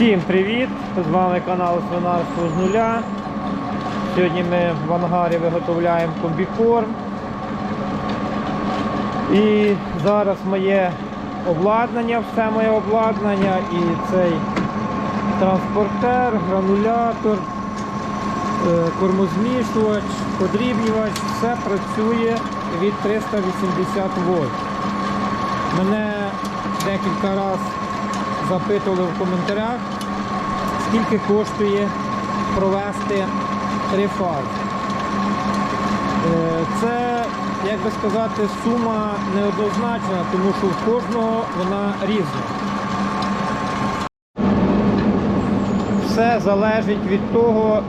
Всім привіт! З вами канал Свинарство з нуля. Сьогодні ми в ангарі виготовляємо комбікорм. І зараз моє обладнання, все моє обладнання і цей транспортер, гранулятор, е, кормозмішувач, подрібнювач, все працює від 380 вольт. Мене декілька разів запитували в коментарях, скільки коштує провести три фази. Е, Це, як би сказати, сума неоднозначна, тому що в кожного вона різна. Все залежить від того,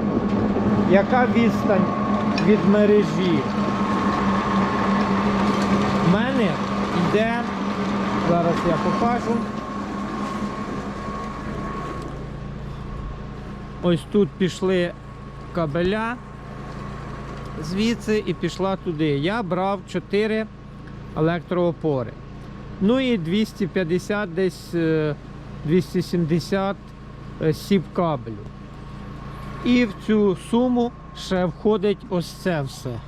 яка відстань від мережі. У мене йде, зараз я покажу. Ось тут пішли кабеля звідси і пішла туди. Я брав 4 електроопори. Ну і 250 десь е, 270 е, сіп кабелю. І в цю суму ще входить ось це все.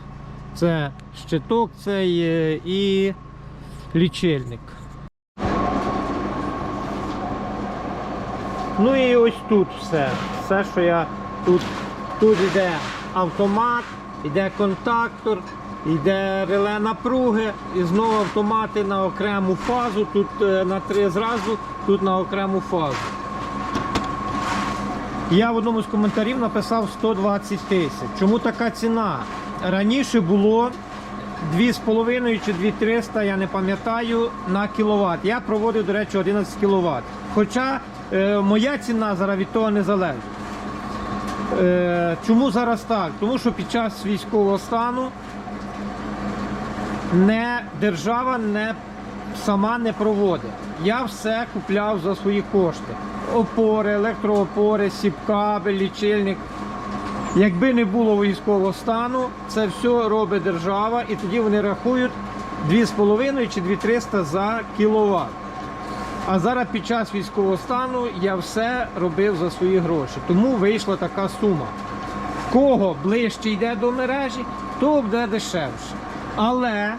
Це щиток цей е, і лічильник. Ну і ось тут все. Все, що я тут. Тут йде автомат, йде контактор, йде реле напруги, і знову автомати на окрему фазу. Тут е, на три зразу, тут на окрему фазу. Я в одному з коментарів написав 120 тисяч. Чому така ціна? Раніше було 2,5 чи 2,300, я не пам'ятаю, на кіловат. Я проводив, до речі, 11 кіловат. Хоча моя ціна зараз від того не залежить. Е, чому зараз так? Тому що під час військового стану не, держава не, сама не проводить. Я все купляв за свої кошти. Опори, електроопори, сіпкабель, лічильник. Якби не було військового стану, це все робить держава, і тоді вони рахують 2,5 чи 2,300 за кіловат. А зараз під час військового стану я все робив за свої гроші. Тому вийшла така сума. Кого ближче йде до мережі, то буде дешевше. Але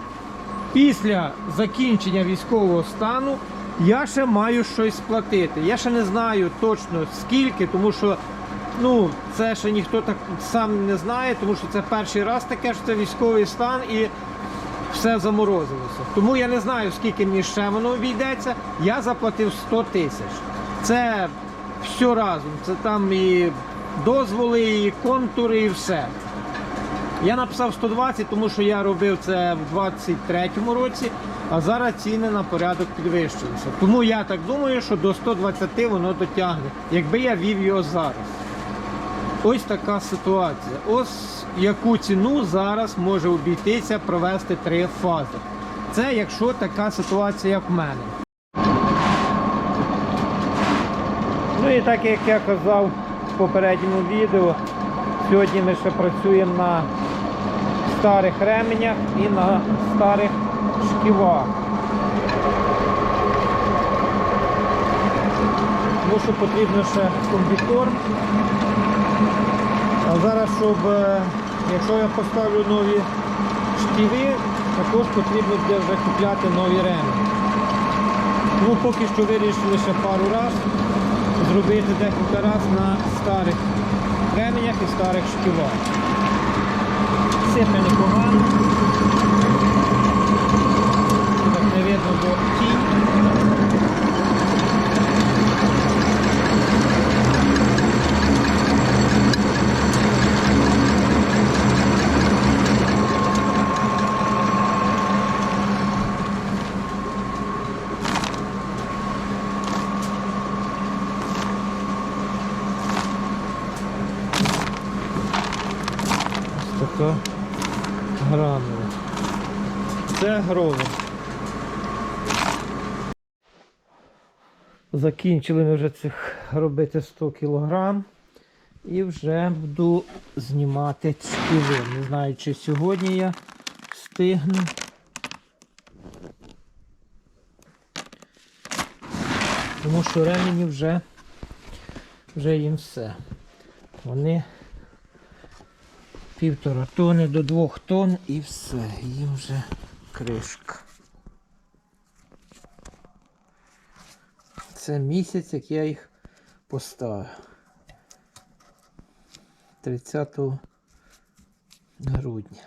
після закінчення військового стану я ще маю щось сплатити. Я ще не знаю точно скільки, тому що ну, це ще ніхто так сам не знає, тому що це перший раз таке, що це військовий стан і все заморозилося. Тому я не знаю, скільки мені ще воно обійдеться. Я заплатив 100 тисяч. Це все разом. Це там і дозволи, і контури, і все. Я написав 120, тому що я робив це в 23-му році, а зараз ціни на порядок підвищилися. Тому я так думаю, що до 120 воно дотягне, якби я вів його зараз. Ось така ситуація. Ось яку ціну зараз може обійтися провести три фази. Це якщо така ситуація, як в мене. Ну і так як я казав в попередньому відео, сьогодні ми ще працюємо на старих ременях і на старих шківах. Тому що потрібно ще комбікорм. А зараз, щоб, е, якщо я поставлю нові шківи, також потрібно буде вже купляти нові ремені. Тому поки що вирішили ще пару разів зробити декілька разів на старих ременях і старих шківах. Сипе непогано. Так не видно, бо тінь. Ось така. Це грова. Закінчили ми вже цих робити 100 кг і вже буду знімати шківи. Не знаю, чи сьогодні я встигну. Тому що ремені вже вже їм все. Вони півтора тони до двох тонн і все, їм вже кришка. Це місяць, як я їх поставив. 30 грудня.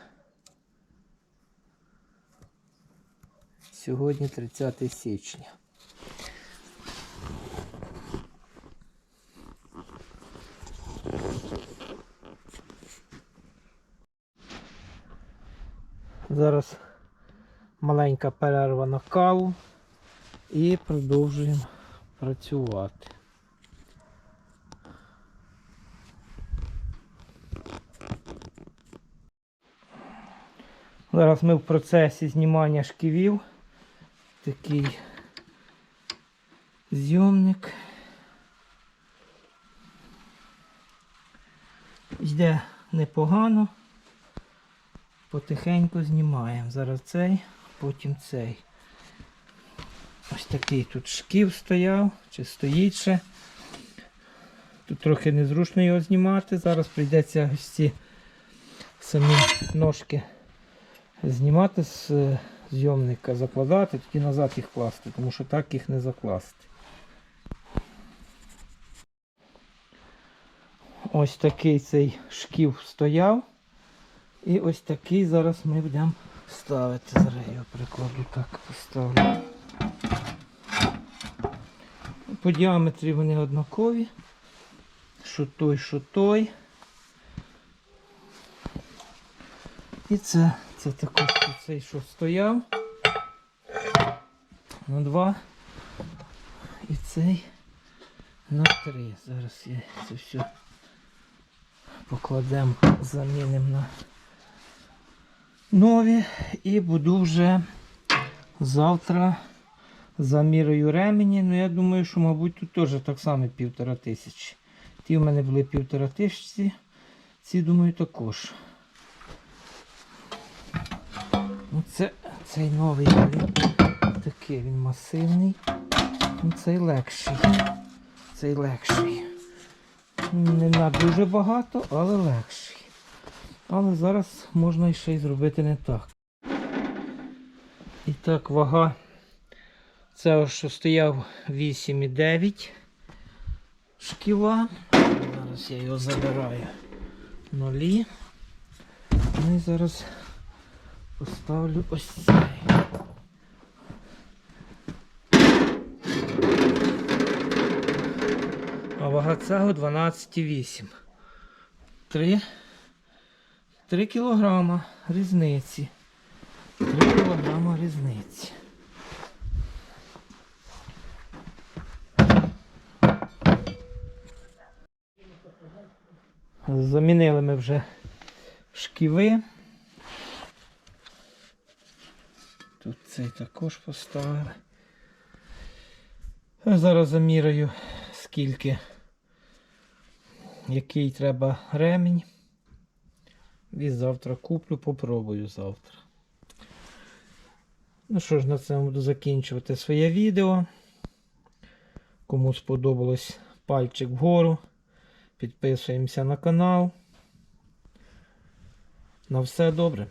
Сьогодні 30 січня. Зараз маленька перерва на каву і продовжуємо працювати. Зараз ми в процесі знімання шківів. Такий зйомник. Йде непогано. Потихеньку знімаємо. Зараз цей, потім цей. Ось такий тут шків стояв, чи стоїть ще. Тут трохи незручно його знімати. Зараз прийдеться ось ці самі ножки знімати з е, зйомника, закладати, тоді назад їх класти, тому що так їх не закласти. Ось такий цей шків стояв. І ось такий зараз ми будемо ставити. Зараз його прикладу так поставлю. По діаметрі вони однакові. Що той, що той. І це, це також цей, що стояв. На два. І цей на три. Зараз я це все покладемо, замінимо на нові і буду вже завтра замірюю ремені. Ну я думаю, що, мабуть, тут теж так само півтора тисячі. Ті в мене були півтора тисячі, ці, думаю, також. Ну, це, цей новий він такий він масивний. Ну, Цей легший. Цей легший. Не на дуже багато, але легший. Але зараз можна ще й зробити не так. І так, вага. Це що стояв 8,9 шкіла. Зараз я його забираю нулі. Ну і зараз поставлю ось цей. А вага цього 12,8. 3 3 кілограма різниці. 3 кілограма різниці. Замінили ми вже шківи. Тут цей також поставили. Зараз заміряю, скільки, який треба ремінь. І завтра куплю, попробую завтра. Ну що ж, на цьому буду закінчувати своє відео. Кому сподобалось пальчик вгору. Підписуємося на канал. На все добре.